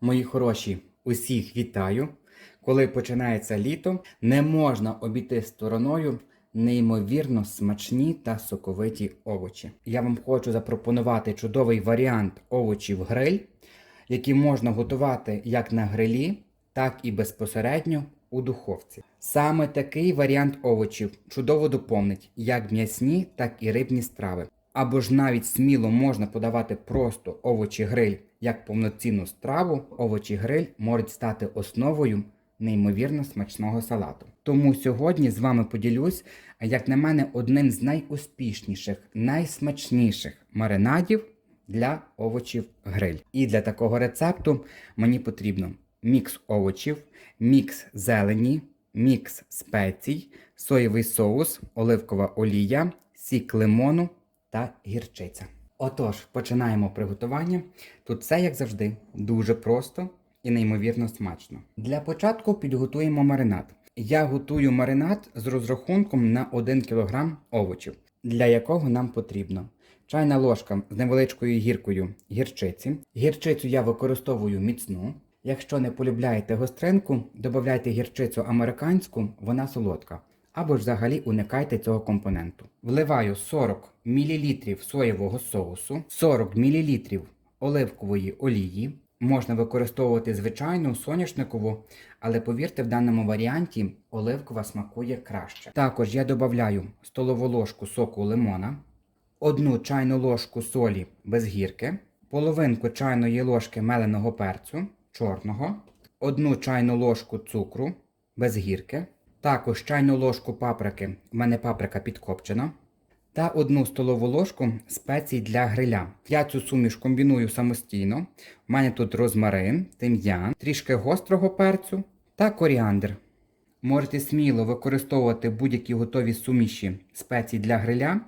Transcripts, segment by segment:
Мої хороші, усіх вітаю. Коли починається літо, не можна обійти стороною неймовірно смачні та соковиті овочі. Я вам хочу запропонувати чудовий варіант овочів гриль, які можна готувати як на грилі, так і безпосередньо у духовці. Саме такий варіант овочів чудово доповнить як м'ясні, так і рибні страви. Або ж навіть сміло можна подавати просто овочі гриль як повноцінну страву. Овочі гриль можуть стати основою неймовірно смачного салату. Тому сьогодні з вами поділюсь, як на мене, одним з найуспішніших, найсмачніших маринадів для овочів гриль. І для такого рецепту мені потрібно мікс овочів, мікс зелені, мікс спецій, соєвий соус, оливкова олія, сік лимону та гірчиця. Отож, починаємо приготування. Тут все, як завжди, дуже просто і неймовірно смачно. Для початку підготуємо маринад. Я готую маринад з розрахунком на 1 кг овочів, для якого нам потрібно чайна ложка з невеличкою гіркою гірчиці. Гірчицю я використовую міцну. Якщо не полюбляєте гостринку, додавайте гірчицю американську, вона солодка. Або ж взагалі уникайте цього компоненту. Вливаю 40 мл соєвого соусу, 40 мл оливкової олії. Можна використовувати звичайну соняшникову, але повірте, в даному варіанті оливкова смакує краще. Також я додаю столову ложку соку лимона, одну чайну ложку солі без гірки, половинку чайної ложки меленого перцю чорного, одну чайну ложку цукру без гірки, також чайну ложку паприки, в мене паприка підкопчена, та одну столову ложку спецій для гриля. Я цю суміш комбіную самостійно. У мене тут розмарин, тим'ян, трішки гострого перцю та коріандр. Можете сміло використовувати будь-які готові суміші спецій для гриля.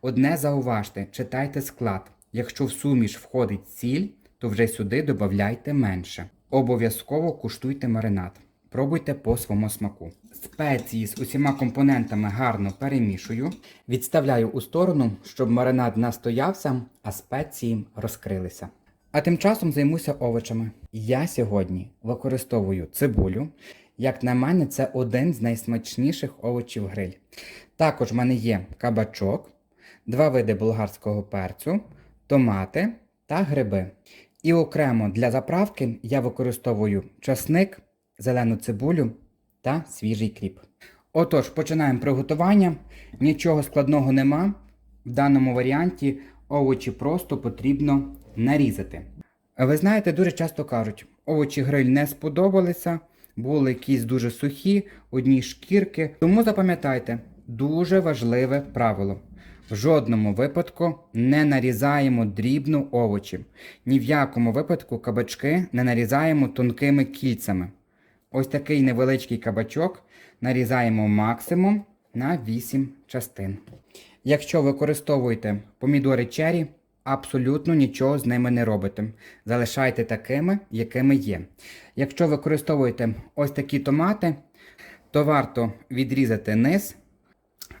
Одне зауважте, читайте склад. Якщо в суміш входить сіль, то вже сюди додавайте менше. Обов'язково куштуйте маринад. Пробуйте по своєму смаку. Спеції з усіма компонентами гарно перемішую. Відставляю у сторону, щоб маринад настоявся, а спеції розкрилися. А тим часом займуся овочами. Я сьогодні використовую цибулю. Як на мене, це один з найсмачніших овочів гриль. Також в мене є кабачок, два види болгарського перцю, томати та гриби. І окремо для заправки я використовую часник, зелену цибулю та свіжий кріп. Отож, починаємо приготування. Нічого складного нема. В даному варіанті овочі просто потрібно нарізати. Ви знаєте, дуже часто кажуть, овочі гриль не сподобалися, були якісь дуже сухі, одні шкірки. Тому запам'ятайте, дуже важливе правило. В жодному випадку не нарізаємо дрібно овочі. Ні в якому випадку кабачки не нарізаємо тонкими кільцями. Ось такий невеличкий кабачок нарізаємо максимум на 8 частин. Якщо використовуєте помідори чері, абсолютно нічого з ними не робите. Залишайте такими, якими є. Якщо використовуєте ось такі томати, то варто відрізати низ,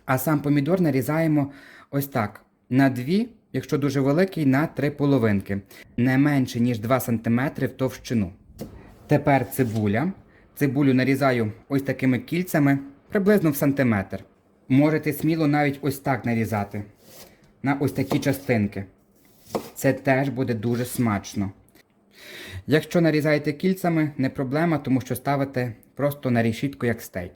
а сам помідор нарізаємо ось так. На дві, якщо дуже великий, на три половинки. Не менше, ніж 2 см в товщину. Тепер цибуля. Цибулю нарізаю ось такими кільцями, приблизно в сантиметр. Можете сміло навіть ось так нарізати. На ось такі частинки. Це теж буде дуже смачно. Якщо нарізаєте кільцями, не проблема, тому що ставите просто на решітку як стейк.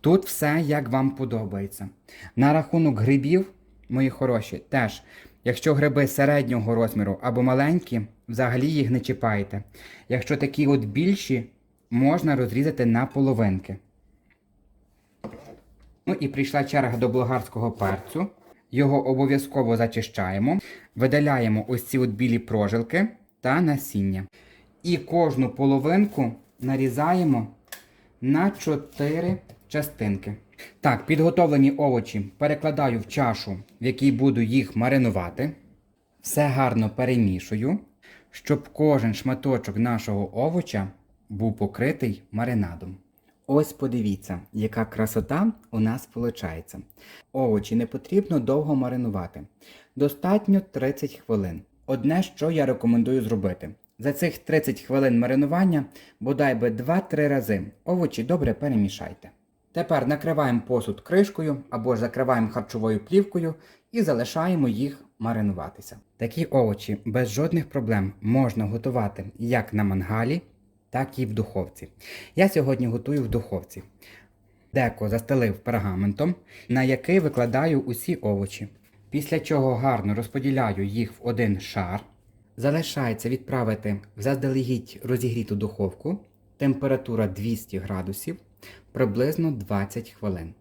Тут все як вам подобається. На рахунок грибів, мої хороші, теж, якщо гриби середнього розміру або маленькі, взагалі їх не чіпайте. Якщо такі от більші, можна розрізати на половинки. Ну і прийшла черга до болгарського перцю. Його обов'язково зачищаємо, видаляємо ось ці от білі прожилки та насіння. І кожну половинку нарізаємо на 4 частинки. Так, підготовлені овочі перекладаю в чашу, в якій буду їх маринувати. Все гарно перемішую, щоб кожен шматочок нашого овоча був покритий маринадом. Ось подивіться, яка красота у нас виходить. Овочі не потрібно довго маринувати. Достатньо 30 хвилин. Одне, що я рекомендую зробити. За цих 30 хвилин маринування бодай би 2-3 рази овочі добре перемішайте. Тепер накриваємо посуд кришкою або ж закриваємо харчовою плівкою і залишаємо їх маринуватися. Такі овочі без жодних проблем можна готувати як на мангалі, так і в духовці. Я сьогодні готую в духовці. Деко застелив пергаментом, на який викладаю усі овочі. Після чого гарно розподіляю їх в один шар. Залишається відправити в заздалегідь розігріту духовку, температура 200 градусів, приблизно 20 хвилин.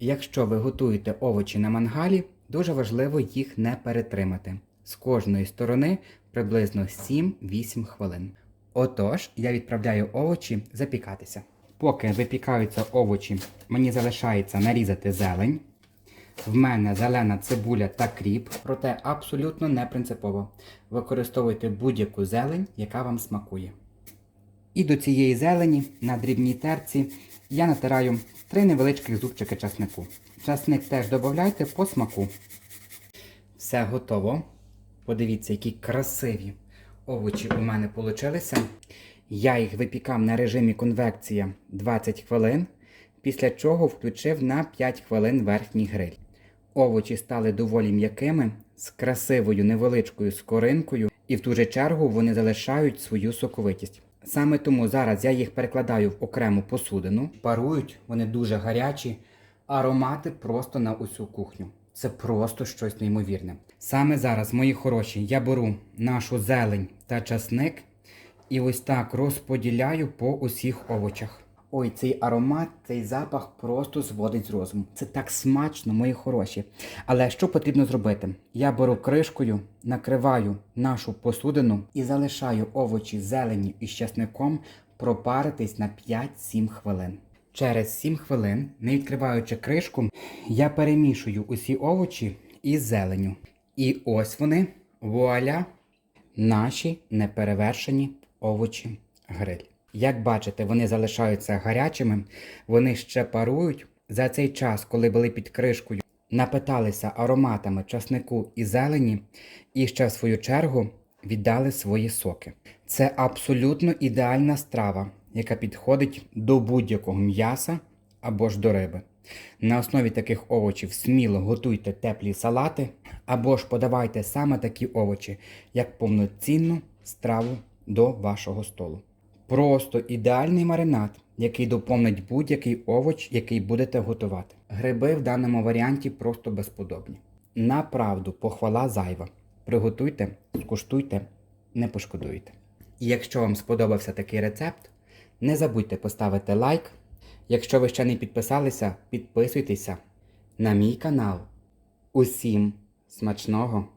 Якщо ви готуєте овочі на мангалі, дуже важливо їх не перетримати. З кожної сторони приблизно 7-8 хвилин. Отож, я відправляю овочі запікатися. Поки випікаються овочі, мені залишається нарізати зелень. В мене зелена цибуля та кріп, проте абсолютно не принципово. Використовуйте будь-яку зелень, яка вам смакує. І до цієї зелені на дрібній терці я натираю три невеличких зубчики часнику. Часник теж додавайте по смаку. Все готово. Подивіться, які красиві овочі у мене получилися. Я їх випікав на режимі конвекція 20 хвилин, після чого включив на 5 хвилин верхній гриль. Овочі стали доволі м'якими, з красивою невеличкою скоринкою, і в ту же чергу вони залишають свою соковитість. Саме тому зараз я їх перекладаю в окрему посудину. Парують, вони дуже гарячі, аромати просто на усю кухню. Це просто щось неймовірне. Саме зараз, мої хороші, я беру нашу зелень та часник і ось так розподіляю по усіх овочах. Ой, цей аромат, цей запах просто зводить з розуму. Це так смачно, мої хороші. Але що потрібно зробити? Я беру кришкою, накриваю нашу посудину і залишаю овочі зелені із часником пропаритись на 5-7 хвилин. Через 7 хвилин, не відкриваючи кришку, я перемішую усі овочі із зеленю. І ось вони, вуаля, наші неперевершені овочі гриль. Як бачите, вони залишаються гарячими, вони ще парують. За цей час, коли були під кришкою, напиталися ароматами часнику і зелені, і ще в свою чергу віддали свої соки. Це абсолютно ідеальна страва, яка підходить до будь-якого м'яса або ж до риби. На основі таких овочів сміло готуйте теплі салати, або ж подавайте саме такі овочі, як повноцінну страву до вашого столу. Просто ідеальний маринад, який доповнить будь-який овоч, який будете готувати. Гриби в даному варіанті просто безподобні. Направду, похвала зайва. Приготуйте, скуштуйте, не пошкодуєте. І якщо вам сподобався такий рецепт, не забудьте поставити лайк. Якщо ви ще не підписалися, підписуйтеся на мій канал. Усім смачного!